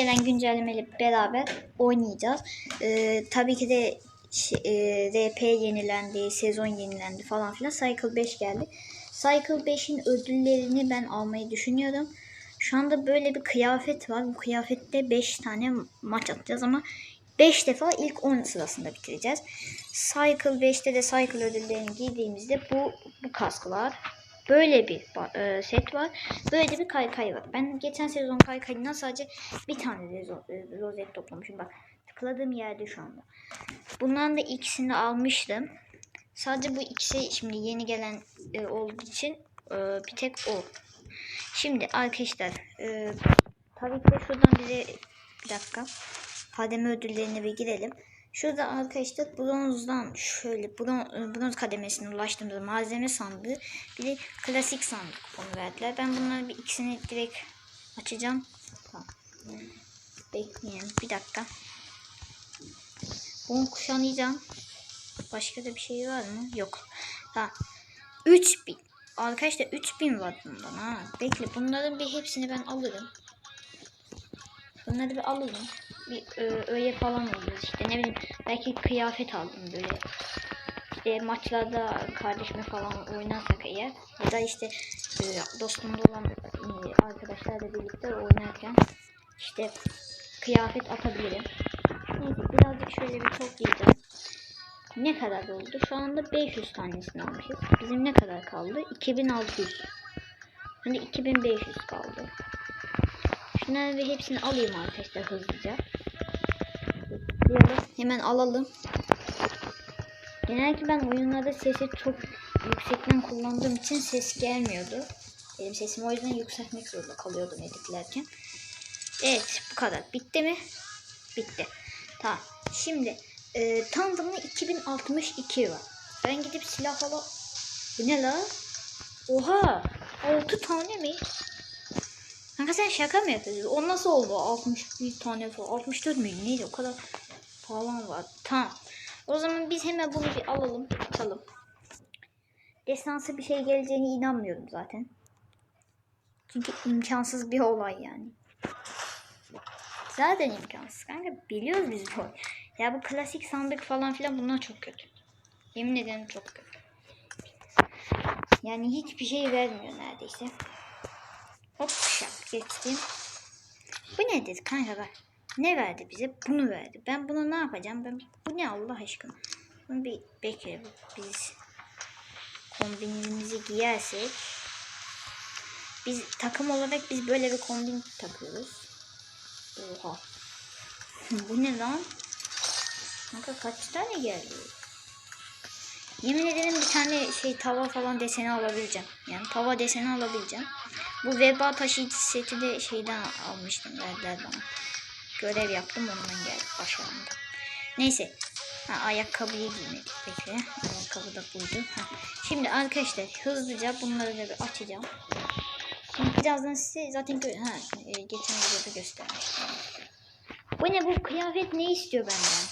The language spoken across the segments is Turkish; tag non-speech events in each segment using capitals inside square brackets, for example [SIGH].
gelen güncellemeyle beraber oynayacağız. Ee, tabii ki de e, RP yenilendi, sezon yenilendi falan filan. Cycle 5 geldi. Cycle 5'in ödüllerini ben almayı düşünüyorum. Şu anda böyle bir kıyafet var. Bu kıyafette 5 tane maç atacağız ama 5 defa ilk 10 sırasında bitireceğiz. Cycle 5'te de Cycle ödüllerini giydiğimizde bu bu kask var. Böyle bir e, set var. Böyle bir kaykay var. Ben geçen sezon kaykayından sadece bir tane e, rozet toplamışım. Bak tıkladığım yerde şu anda. Bundan da ikisini almıştım. Sadece bu ikisi şimdi yeni gelen e, olduğu için e, bir tek o. Şimdi arkadaşlar e, tabii ki şuradan bize bir dakika kademe ödüllerine bir girelim. Şurada arkadaşlar bronzdan şöyle bron, bronz kademesine ulaştığımızda malzeme sandığı bir de klasik sandık kuponu verdiler. Ben bunların bir ikisini direkt açacağım. Tamam. Bekleyin bir dakika. Bunu kuşanlayacağım. Başka da bir şey var mı? Yok. Tamam. 3000. Arkadaşlar 3000 var bundan ha. Bekle bunların bir hepsini ben alırım. Bunları bir alayım. Bir e, öyle falan alırız işte ne bileyim belki kıyafet aldım böyle. İşte maçlarda kardeşime falan oynarsak eğer ya da işte e, dostumda olan e, arkadaşlarla birlikte oynarken işte kıyafet atabilirim. Neyse birazcık şöyle bir toplayacağım. Ne kadar oldu? Şu anda 500 tanesini almışız. Bizim ne kadar kaldı? 2600. Hani 2500 kaldı. Şunları bir hepsini alayım arkadaşlar hızlıca. Tıklayalım. Hemen alalım. Genellikle ben oyunlarda sesi çok yüksekten kullandığım için ses gelmiyordu. Benim sesimi o yüzden yükseltmek zorunda kalıyordum editlerken. Evet bu kadar. Bitti mi? Bitti. Tamam. Şimdi e, tamına 2062 var. Ben gidip silah falan... Bu ne la? Oha! 6 tane mi? Kanka sen şaka mı yapıyorsun? O nasıl oldu? 61 tane falan. 64 müydü? Neydi? O kadar falan var. Tamam. O zaman biz hemen bunu bir alalım. Açalım. Destansı bir şey geleceğine inanmıyorum zaten. Çünkü imkansız bir olay yani. Zaten imkansız kanka. Biliyoruz biz bu. Ya bu klasik sandık falan filan bunlar çok kötü. Yemin ederim çok kötü. Yani hiçbir şey vermiyor neredeyse. Hop şak geçtim. Bu nedir kanka bak. Ne verdi bize? Bunu verdi. Ben bunu ne yapacağım? Ben bu ne Allah aşkına? Bunu bir bekle. Biz kombinimizi giyersek biz takım olarak biz böyle bir kombin takıyoruz. Oha. [LAUGHS] Bu ne lan? Kanka kaç tane geldi? Yemin ederim bir tane şey tava falan deseni alabileceğim. Yani tava deseni alabileceğim. Bu veba taşıyıcı seti de şeyden almıştım verdiler bana. Görev yaptım ondan geldi başaramadım. Neyse. Ha, ayakkabıyı giymedik peki. Ayakkabı da buydu. Ha. Şimdi arkadaşlar hızlıca bunları da bir açacağım. Şimdi birazdan size zaten gö ha, e, geçen videoda göstermiştim. Bu ne bu kıyafet ne istiyor benden?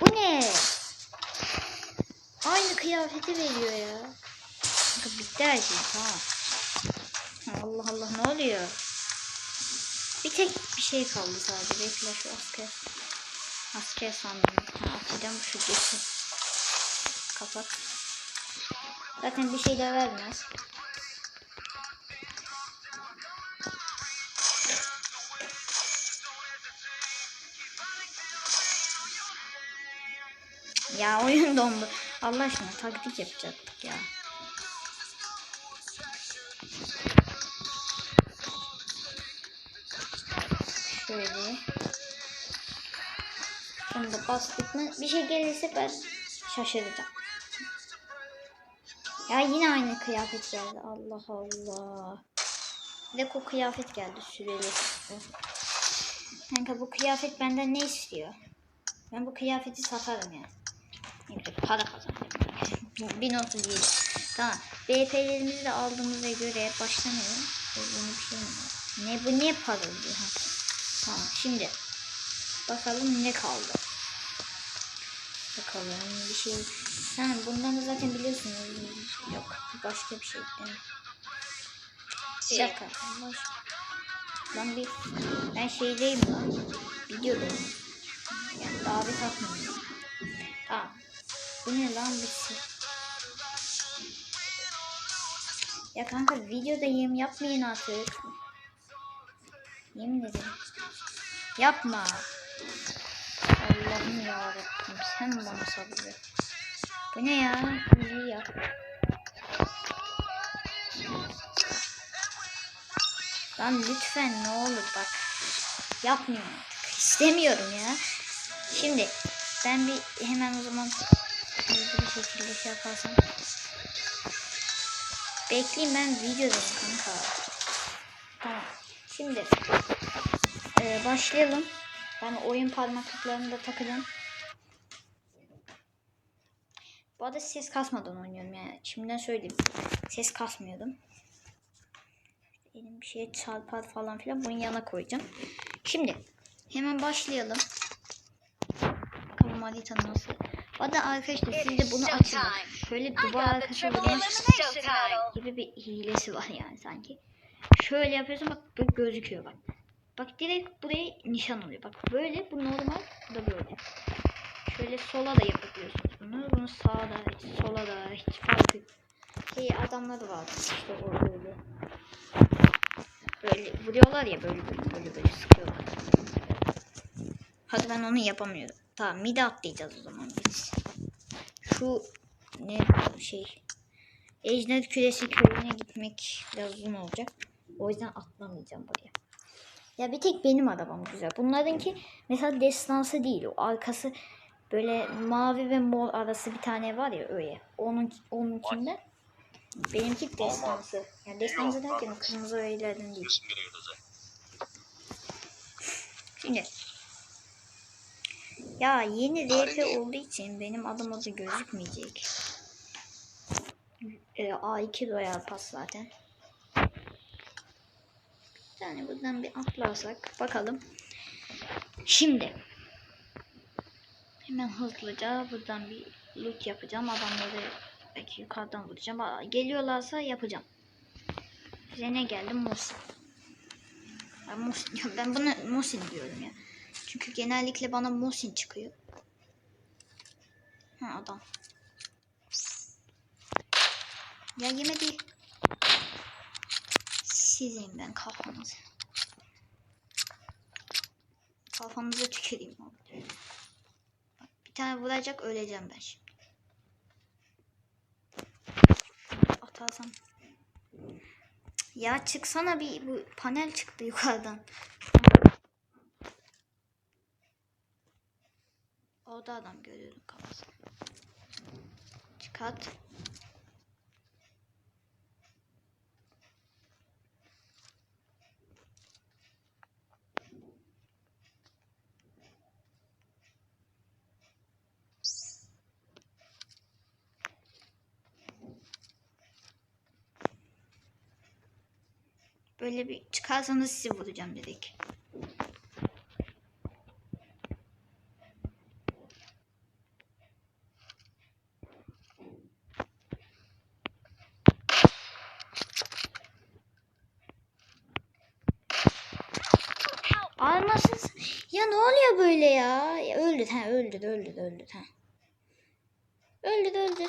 Bu ne? Aynı kıyafeti veriyor ya. Bitti her şey tamam. Allah Allah ne oluyor? Bir tek bir şey kaldı sadece. Bekle şu asker. Asker sandım. Ha, atacağım şu geçi. Kapat. Zaten bir şey de vermez. Ya oyun dondu. Allah aşkına taktik yapacaktık ya. Bunu da bastık mı? Bir şey gelirse ben şaşıracağım. Ya yine aynı kıyafet geldi. Allah Allah. Leko kıyafet geldi süreli. Kanka bu kıyafet benden ne istiyor? Ben bu kıyafeti satarım yani. Evet, para kazanıyorum. 1037. Tamam. BP'lerimizi de aldığımıza göre başlamayalım. Bir şey? Ne bu ne parıldı? Tamam şimdi bakalım ne kaldı. Bakalım bir şey. Ha bundan da zaten biliyorsunuz. Yok başka bir şey değil mi? Şaka. Boş. Lan bir ben şeydeyim lan. Videodayım. Yani davet atmıyorum. Tamam. Bu ne lan bir şey? Ya kanka videodayım yapmayın artık. Yemin ederim. Yapma. Allah'ım yarabbim sen bana sabır ver. Bu ne ya? İyi ya. Lan lütfen ne olur bak. Yapmıyorum artık. İstemiyorum ya. Şimdi ben bir hemen o zaman hızlı bir şekilde şey yaparsam. Bekleyin ben videodayım kanka. Tamam. Şimdi e, başlayalım. Ben oyun parmaklıklarını da takacağım. Bu arada ses kasmadan oynuyorum yani. Şimdiden söyleyeyim. Ses kasmıyordum. Elim bir şeye çarpar falan filan. Bunun yanına koyacağım. Şimdi hemen başlayalım. Bakalım haritanın nasıl. Bu arada arkadaşlar siz de bunu açın. Şöyle duvar arkası vurmak [LAUGHS] gibi bir hilesi var yani sanki. Şöyle yapıyorsun bak böyle gözüküyor bak. Bak direkt buraya nişan oluyor. Bak böyle bu normal bu da böyle. Şöyle sola da yapabiliyorsunuz bunu. Bunu sağa da sola da hiç fark yok. Şey adamları var işte o böyle. Böyle vuruyorlar ya böyle böyle böyle, böyle sıkıyorlar. Hadi ben onu yapamıyorum. Tamam mide atlayacağız o zaman biz. Şu ne şey Ejder Küresi köyüne gitmek biraz uzun olacak. O yüzden atlamayacağım buraya. Ya bir tek benim arabam güzel. Bunlarınki mesela destansı değil. O arkası böyle mavi ve mor arası bir tane var ya öyle. Onun onunkinde benimki destansı. Yani destansı derken kırmızı öğelerden değil. Şimdi ya yeni RP olduğu için benim adım adı gözükmeyecek. Ee, A2 Royal Pass zaten. Tane buradan bir atlarsak bakalım. Şimdi hemen hızlıca buradan bir loot yapacağım. Adamları belki yukarıdan vuracağım. Geliyorlarsa yapacağım. Size ne geldi? Mosin. Ben, Mosin, ben buna Mosin diyorum ya. Çünkü genellikle bana Mosin çıkıyor. Ha adam. Ya yemedi. Sizin ben kafanızı. Kafanıza tüküreyim bir tane vuracak öleceğim ben şimdi. Atarsam. Ya çıksana bir bu panel çıktı yukarıdan. Orada adam görüyorum kafasını. Çıkart. Böyle bir çıkarsanız sizi vuracağım dedik. Almasın. Ya ne oluyor böyle ya? ya öldü ha öldü öldü öldü ha. Öldü öldü.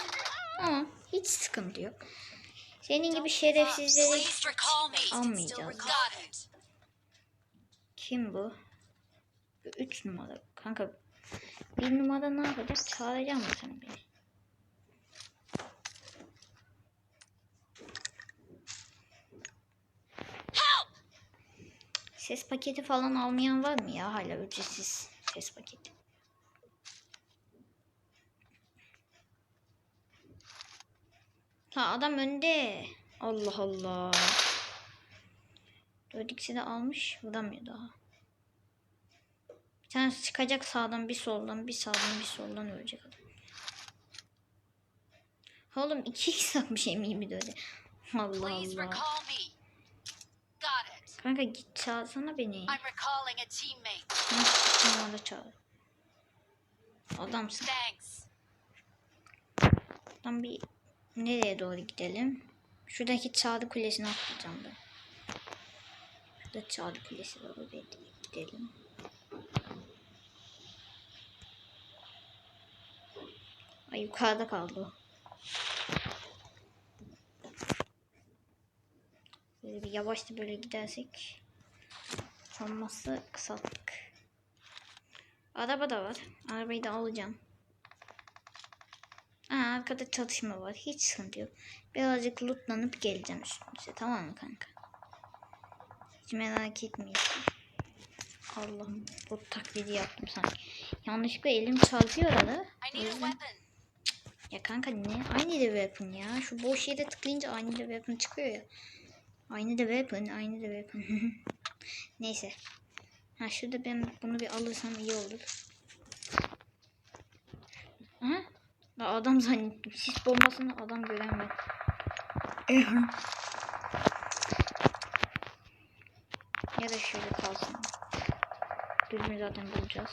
Tamam hiç sıkıntı yok. Senin gibi şerefsizleri almayacağız. Kim bu? Bu Üç numara. Kanka bir numara ne yapacak? Çağıracak mı sen beni? Ses paketi falan almayan var mı ya hala ücretsiz ses paketi? Ha adam önde. Allah Allah. Dört ikisi de almış. Vuramıyor daha. Bir tanesi çıkacak sağdan bir soldan bir sağdan bir soldan ölecek adam. Oğlum iki x atmış eminim öyle. [LAUGHS] Allah Allah. Kanka git çağırsana beni. Numara çağır. Adamsın. Thanks. Buradan bir nereye doğru gidelim? Şuradaki çağrı kulesine atlayacağım ben. Şurada çağrı kulesi var. Oraya gidelim. Ay yukarıda kaldı. Böyle bir yavaşça böyle gidersek sanması kısalttık. Araba da var. Arabayı da alacağım. Aa, arkada çatışma var. Hiç sıkıntı yok. Birazcık lootlanıp geleceğim üstümüze. Tamam mı kanka? Hiç merak etmeyin. Allah'ım bu taklidi yaptım sanki. Yanlışlıkla elim çarpıyor arada. Ya kanka ne? Aynı da weapon ya. Şu boş yere tıklayınca aynı da weapon çıkıyor ya. Aynı da weapon, aynı da weapon. [LAUGHS] Neyse. Ha şurada ben bunu bir alırsam iyi olur. Aha. Ya adam zannettim. Sis bombasını adam ben. ya da şöyle kalsın. Düzümü zaten bulacağız.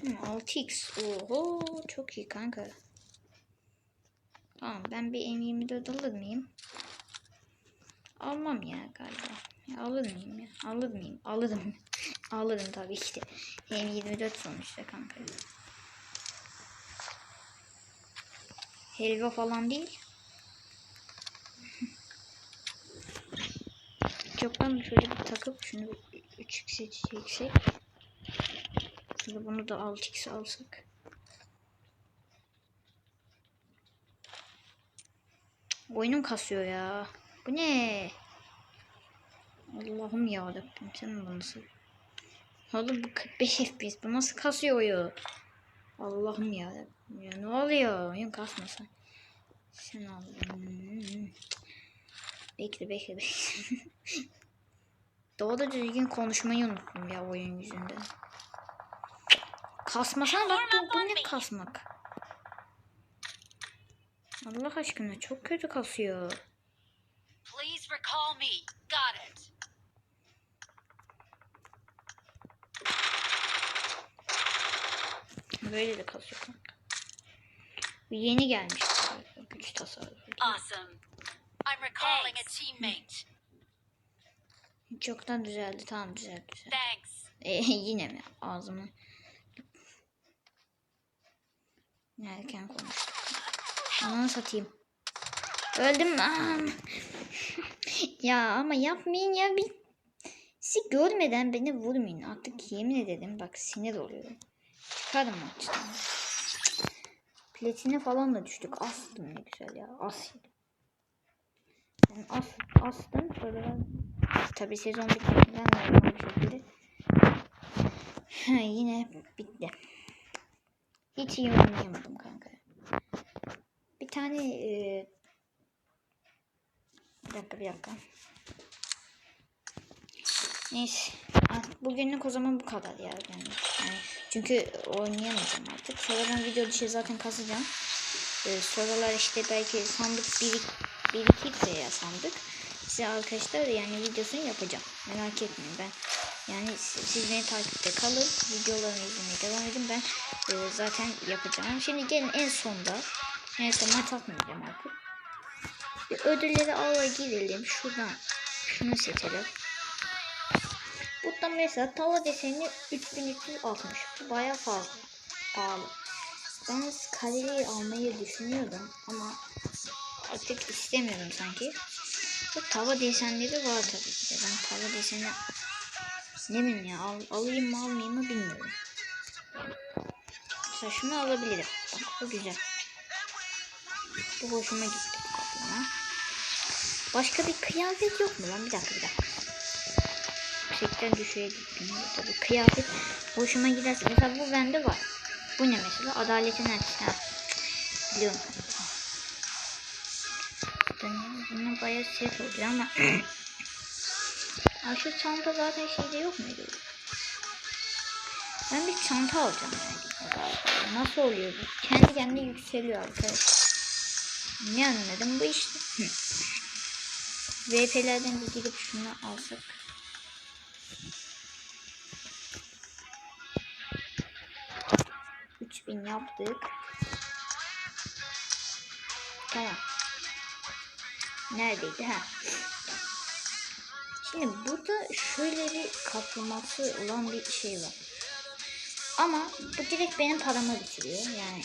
Hı, 6x. Oho çok iyi kanka. Tamam ben bir M24 alır mıyım? Almam ya galiba. Ya, alır mıyım ya? Alır mıyım? Alırım. [LAUGHS] Alırım tabii ki de. M24 sonuçta kanka. Helva falan değil. [LAUGHS] Çoktan şöyle bir takıp şunu 3x çeksek. Şöyle bunu da 6x alsak. Oyunum kasıyor ya. Bu ne? Allah'ım ya Rabbim sen bu nasıl? Oğlum bu 45 FPS bu nasıl kasıyor oyun? Allah'ım ya Rabbim ya ne oluyor? Oyun kasmasın. Sen Allah'ım. Bekle bekle bekle. [LAUGHS] Doğru düzgün konuşmayı unuttum ya oyun yüzünden. Kasmasana bak bu, bu ne kasmak? Allah aşkına çok kötü kasıyor. Please recall me. Got it. Böyle de kasıyor kanka. Bu yeni gelmiş. Güç tasarrufu. Awesome. I'm recalling a teammate. Çoktan düzeldi. Tamam düzeldi. düzeldi. Thanks. E, [LAUGHS] yine mi? Ağzımı. Erken konuştum. Ananı satayım. Öldüm lan. Ya ama yapmayın ya. Bir... Sizi görmeden beni vurmayın. Artık yemin ederim bak sinir oluyorum. Çıkarım maçtan. Platine falan da düştük. Astım ne güzel ya. As. Ben as, astım. Sonra ben... Tabii sezon bitmeden normal yine bitti. Hiç iyi oynayamadım kanka. Bir tane e... dakika bir dakika. Neyse. Bugünlük o zaman bu kadar ya. Yani, yani çünkü oynayamayacağım artık. Sonradan video dışı zaten kasacağım. Ee, sorular işte belki sandık birik, birikirse ya sandık. Size arkadaşlar yani videosunu yapacağım. Merak etmeyin ben. Yani siz, beni takipte kalın. Videolarımı izlemeye devam edin. Ben e, zaten yapacağım. Şimdi gelin en sonda. En son maç atmayacağım artık. Bir ödülleri ala girelim. Şuradan şunu seçelim. Buradan mesela tava deseni 3360. Bu baya fazla. Pahalı. Ben kaloriyi almayı düşünüyordum ama artık istemiyorum sanki. Bu tava desenleri var tabii ki. Ben tava deseni ne bileyim ya al, alayım mı almayayım mı bilmiyorum. Mesela şunu alabilirim. Bak bu güzel. Bu hoşuma gitti. Başka bir kıyafet yok mu lan? Bir dakika bir dakika. Yüksekten düşüğe gittim. Tabii kıyafet hoşuma giderse. Mesela bu bende var. Bu ne mesela? Adaletin elçisi. Biliyorum. Bunun bayağı ses oluyor ama [CLEARS THROAT] Aa, şu çanta zaten şeyde yok muydu? Ben bir çanta alacağım yani. Nasıl oluyor bu? Kendi kendine yükseliyor arkadaşlar. Ne anladım bu işte. VP'lerden bir gidip şunu alsak. Üç bin yaptık. Tamam. Neredeydi? Ha. Şimdi burada şöyle bir kaplaması olan bir şey var. Ama bu direkt benim paramı bitiriyor. Yani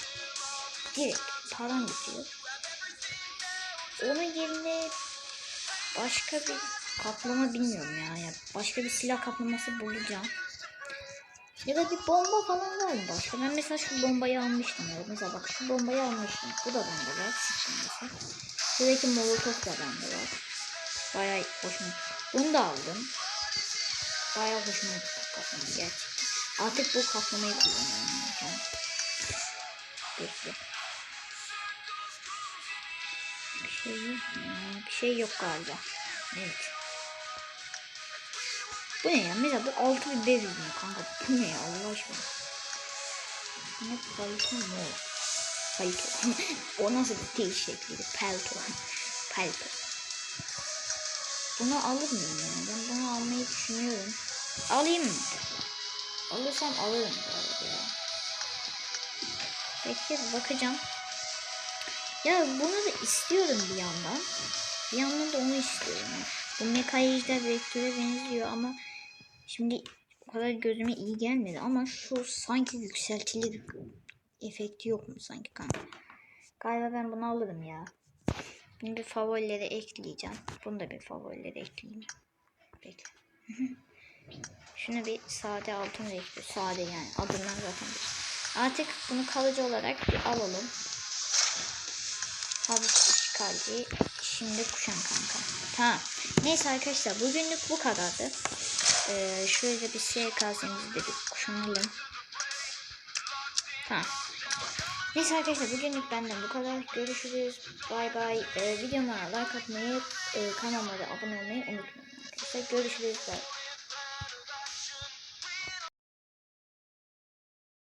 direkt param bitiyor. Onun yerine başka bir kaplama bilmiyorum ya. ya. Başka bir silah kaplaması bulacağım. Ya da bir bomba falan var mı başka? Ben mesela şu bombayı almıştım ya. Mesela bak şu bombayı almıştım. Bu da bende var. Sıktım mesela. Şuradaki molotof da bende var. Bayağı hoşuma Bunu da aldım. Bayağı hoşuma gitti kaplama gerçekten. Artık bu kaplamayı kullanıyorum. Yani. Bekle. Bir şey yok mu? Bir şey yok galiba. Evet. Bu ne ya? Mesela bu altı bir bev mi kanka? Bu ne ya Allah aşkına? Ne palto mu? Palto. o nasıl bir tel şekliydi? Palto. Palto. Bunu alır mıyım ya? Ben bunu almayı düşünüyorum. Alayım mı? Alırsam alırım arada ya. Bekle bakacağım. Ya bunu da istiyorum bir yandan. Bir yandan da onu istiyorum. Bu mekayajda vektöre benziyor ama şimdi o kadar gözüme iyi gelmedi ama şu sanki yükseltilir efekti yok mu sanki kanka? Galiba ben bunu alırım ya. Bunu bir favorilere ekleyeceğim. Bunu da bir favorilere ekleyeyim. Bekle. [LAUGHS] Şunu bir sade altın renkli. Sade yani. Adından zaten. Artık bunu kalıcı olarak bir alalım. Tabii işgalci. Şimdi kuşan kanka. Tamam. Neyse arkadaşlar bugünlük bu kadardı. Ee, şöyle bir SKS'imizi de bir kuşanalım. Tamam. Neyse arkadaşlar bugünlük benden bu kadar. Görüşürüz. Bay bay. Ee, videoma like atmayı, e, kanalıma da abone olmayı unutmayın arkadaşlar. Görüşürüz. Bye.